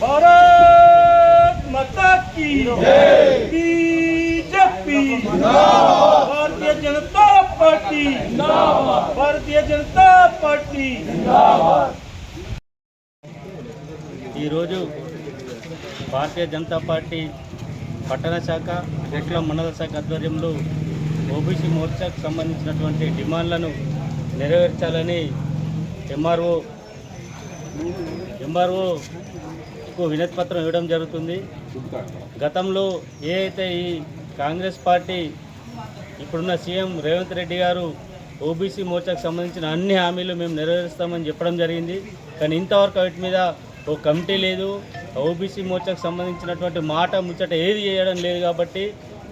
Bharat BJP Bharatiya Janata Party Bharatiya Janata Party ఈరోజు Bharatiya Janata party పట్టణ శాఖ రెట్ల మండల శాఖ ఆధ్వర్యంలో ఓబీసీ మోర్చాకు సంబంధించినటువంటి డిమాండ్లను నెరవేర్చాలని ఎంఆర్ఓ ఎంఆర్ఓ ఎంఆర్ఓకు వినతి పత్రం ఇవ్వడం జరుగుతుంది. గతంలో ఏ అయితే ఈ కాంగ్రెస్ పార్టీ ఇప్పుడున్న సీఎం రేవంత్ రెడ్డి గారు ఓబీసీ మోర్చాకు సంబంధించిన అన్ని హామీలు మేము నెరవేరుస్తామని చెప్పడం జరిగింది. కానీ ఇంతవరకు వాటి మీద ఓ కమిటీ లేదు. ఓబీసీ మోర్చాకు సంబంధించినటువంటి మాట ముచ్చట ఏది చేయడం లేదు కాబట్టి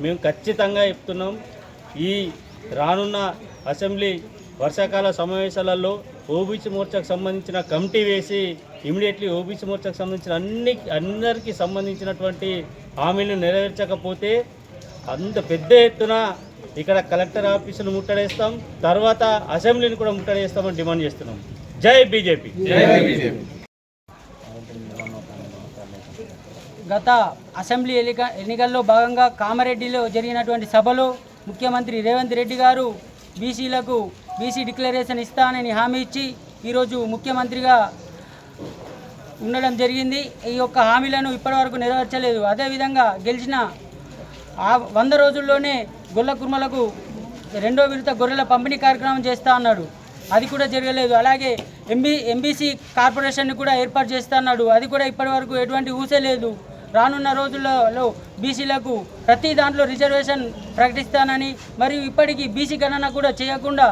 మేము ఖచ్చితంగా చెప్తున్నాం. ఈ రానున్న అసెంబ్లీ వర్షాకాల సమావేశాలలో ఓబీసీ మోర్చాకు సంబంధించిన కమిటీ వేసి ఇమీడియట్లీ ఓబీసీ మోర్చాకు సంబంధించిన అన్ని అందరికీ సంబంధించినటువంటి హామీలు నెరవేర్చకపోతే అంత పెద్ద ఎత్తున ఇక్కడ కలెక్టర్ ఆఫీసును ముట్టడేస్తాం. తర్వాత అసెంబ్లీని కూడా ముట్టడేస్తామని డిమాండ్ చేస్తున్నాం. జై బీజేపీ. గత అసెంబ్లీ ఎన్నిక ఎన్నికల్లో భాగంగా కామారెడ్డిలో జరిగినటువంటి సభలో ముఖ్యమంత్రి రేవంత్ రెడ్డి గారు బీసీలకు బీసీ డిక్లరేషన్ ఇస్తానని హామీ ఇచ్చి ఈరోజు ముఖ్యమంత్రిగా ఉండడం జరిగింది. ఈ యొక్క హామీలను ఇప్పటివరకు నెరవేర్చలేదు. అదేవిధంగా గెలిచిన ఆ వంద రోజుల్లోనే గొల్ల కుర్మలకు రెండో విడత గొర్రెల పంపిణీ కార్యక్రమం చేస్తా అన్నాడు. అది కూడా జరగలేదు. అలాగే ఎంబీ ఎంబీసీ కార్పొరేషన్ని కూడా ఏర్పాటు చేస్తా అన్నాడు. అది కూడా ఇప్పటివరకు ఎటువంటి ఊసే లేదు. రానున్న రోజులలో బీసీలకు ప్రతి దాంట్లో రిజర్వేషన్ ప్రకటిస్తానని మరియు ఇప్పటికీ బీసీ గణన కూడా చేయకుండా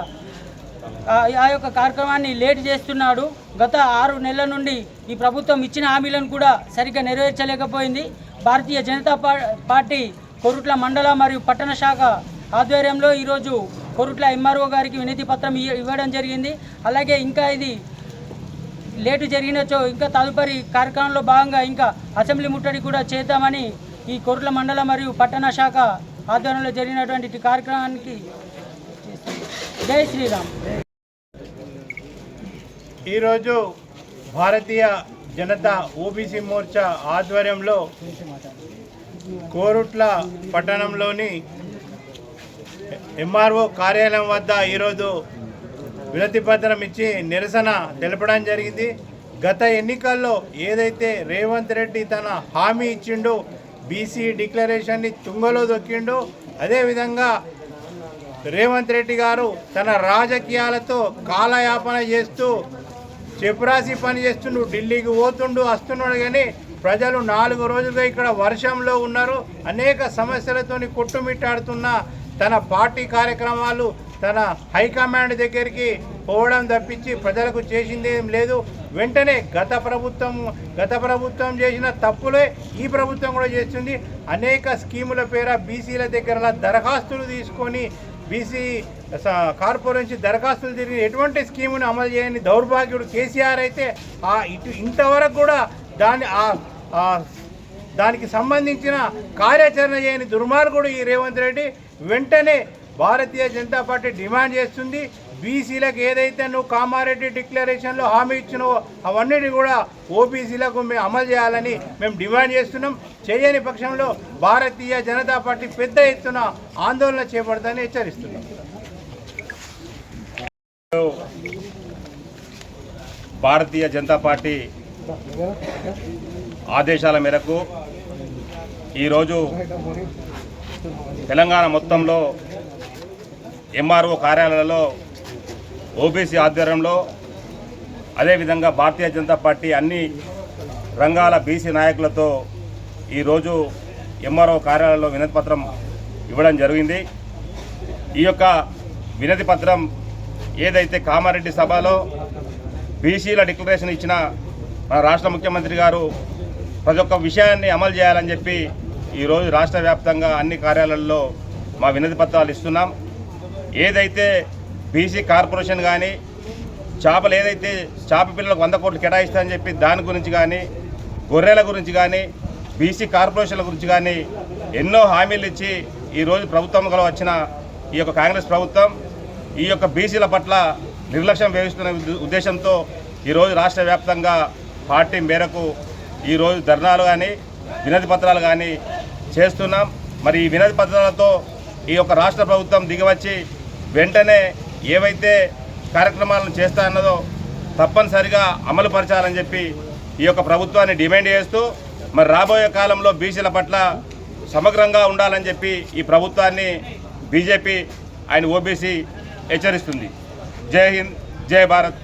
ఆ ఆ యొక్క కార్యక్రమాన్ని లేట్ చేస్తున్నాడు. గత ఆరు నెలల నుండి ఈ ప్రభుత్వం ఇచ్చిన హామీలను కూడా సరిగ్గా నెరవేర్చలేకపోయింది. భారతీయ జనతా పార్టీ కొరుట్ల మండల మరియు పట్టణ శాఖ ఆధ్వర్యంలో ఈరోజు కొరుట్ల ఎంఆర్ఓ గారికి వినతి పత్రం ఇవ్వ- ఇవ్వడం జరిగింది. అలాగే ఇంకా ఇది లేటు జరిగినచో ఇంకా తదుపరి కార్యక్రమంలో భాగంగా ఇంకా అసెంబ్లీ ముట్టడి కూడా చేద్దామని ఈ కొరుట్ల మండల మరియు పట్టణ శాఖ ఆధ్వర్యంలో జరిగినటువంటి కార్యక్రమానికి జై శ్రీరామ్. ఈరోజు భారతీయ జనతా ఓబీసీ మోర్చా ఆధ్వర్యంలో కోరుట్ల పట్టణంలోని ఎంఆర్ఓ కార్యాలయం వద్ద ఈరోజు వినతి పత్రం ఇచ్చి నిరసన తెలపడం జరిగింది. గత ఎన్నికల్లో ఏదైతే రేవంత్ రెడ్డి తన హామీ ఇచ్చిండో బీసీ డిక్లరేషన్ని తుంగలో దొక్కిండో అదేవిధంగా రేవంత్ రెడ్డి గారు తన రాజకీయాలతో కాలయాపన చేస్తూ చెప్పురాసి పని చేస్తుండు ఢిల్లీకి పోతుండు వస్తున్నాడు కానీ ప్రజలు నాలుగు రోజులుగా ఇక్కడ వర్షంలో ఉన్నారు. అనేక సమస్యలతోని కొట్టుమిట్టాడుతున్న తన పార్టీ కార్యక్రమాలు తన హైకమాండ్ దగ్గరికి పోవడం తప్పించి ప్రజలకు చేసింది ఏం లేదు. వెంటనే గత ప్రభుత్వం గత ప్రభుత్వం చేసిన తప్పులే ఈ ప్రభుత్వం కూడా చేస్తుంది. అనేక స్కీముల పేర బీసీల దగ్గర దరఖాస్తులు తీసుకొని బీసీ కార్పొరేషన్ దరఖాస్తులు తిరిగి ఎటువంటి స్కీమును అమలు చేయని దౌర్భాగ్యుడు కేసీఆర్ అయితే ఆ ఇటు ఇంతవరకు కూడా దాన్ని ఆ దానికి సంబంధించిన కార్యాచరణ చేయని దుర్మార్గుడు ఈ రేవంత్ రెడ్డి. వెంటనే భారతీయ జనతా పార్టీ డిమాండ్ చేస్తుంది. బీసీలకు ఏదైతే నువ్వు కామారెడ్డి డిక్లరేషన్లో హామీ ఇచ్చినవో అవన్నీ కూడా ఓబీసీలకు మేము అమలు చేయాలని మేము డిమాండ్ చేస్తున్నాం. చేయని పక్షంలో భారతీయ జనతా పార్టీ పెద్ద ఎత్తున ఆందోళన చేపడతాని హెచ్చరిస్తున్నాం. భారతీయ జనతా పార్టీ ఆదేశాల మేరకు ఈరోజు తెలంగాణ మొత్తంలో ఎంఆర్ఓ కార్యాలయాలలో ఓబీసీ ఆధ్వర్యంలో అదేవిధంగా భారతీయ జనతా పార్టీ అన్ని రంగాల బీసీ నాయకులతో ఈరోజు ఎంఆర్ఓ కార్యాలయంలో వినతి పత్రం ఇవ్వడం జరిగింది. ఈ యొక్క వినతి పత్రం ఏదైతే కామారెడ్డి సభలో బీసీల డిక్లరేషన్ ఇచ్చిన మన రాష్ట్ర ముఖ్యమంత్రి గారు ప్రతి ఒక్క విషయాన్ని అమలు చేయాలని చెప్పి ఈరోజు రాష్ట్ర వ్యాప్తంగా అన్ని కార్యాలయాల్లో మా వినతి పత్రాలు ఇస్తున్నాం. ఏదైతే బీసీ కార్పొరేషన్ కానీ చేపలు ఏదైతే చేప పిల్లలకు వంద కోట్లు కేటాయిస్తానని చెప్పి దాని గురించి కానీ గొర్రెల గురించి కానీ బీసీ కార్పొరేషన్ల గురించి కానీ ఎన్నో హామీలు ఇచ్చి ఈరోజు ప్రభుత్వంలో వచ్చిన ఈ యొక్క కాంగ్రెస్ ప్రభుత్వం ఈ యొక్క బీసీల పట్ల నిర్లక్ష్యం వహిస్తున్న ఉద్దేశంతో ఈరోజు రాష్ట్ర వ్యాప్తంగా పార్టీ మేరకు ఈరోజు ధర్నాలు కానీ వినతి పత్రాలు కానీ చేస్తున్నాం. మరి ఈ వినతి పత్రాలతో ఈ యొక్క రాష్ట్ర ప్రభుత్వం దిగివచ్చి వెంటనే ఏవైతే కార్యక్రమాలను చేస్తా అన్నదో తప్పనిసరిగా అమలు పరచాలని చెప్పి ఈ యొక్క ప్రభుత్వాన్ని డిమాండ్ చేస్తూ మరి రాబోయే కాలంలో బీసీల పట్ల సమగ్రంగా ఉండాలని చెప్పి ఈ ప్రభుత్వాన్ని బీజేపీ ఆయన ఓబీసీ హెచ్చరిస్తుంది. జై హింద్ జై భారత్.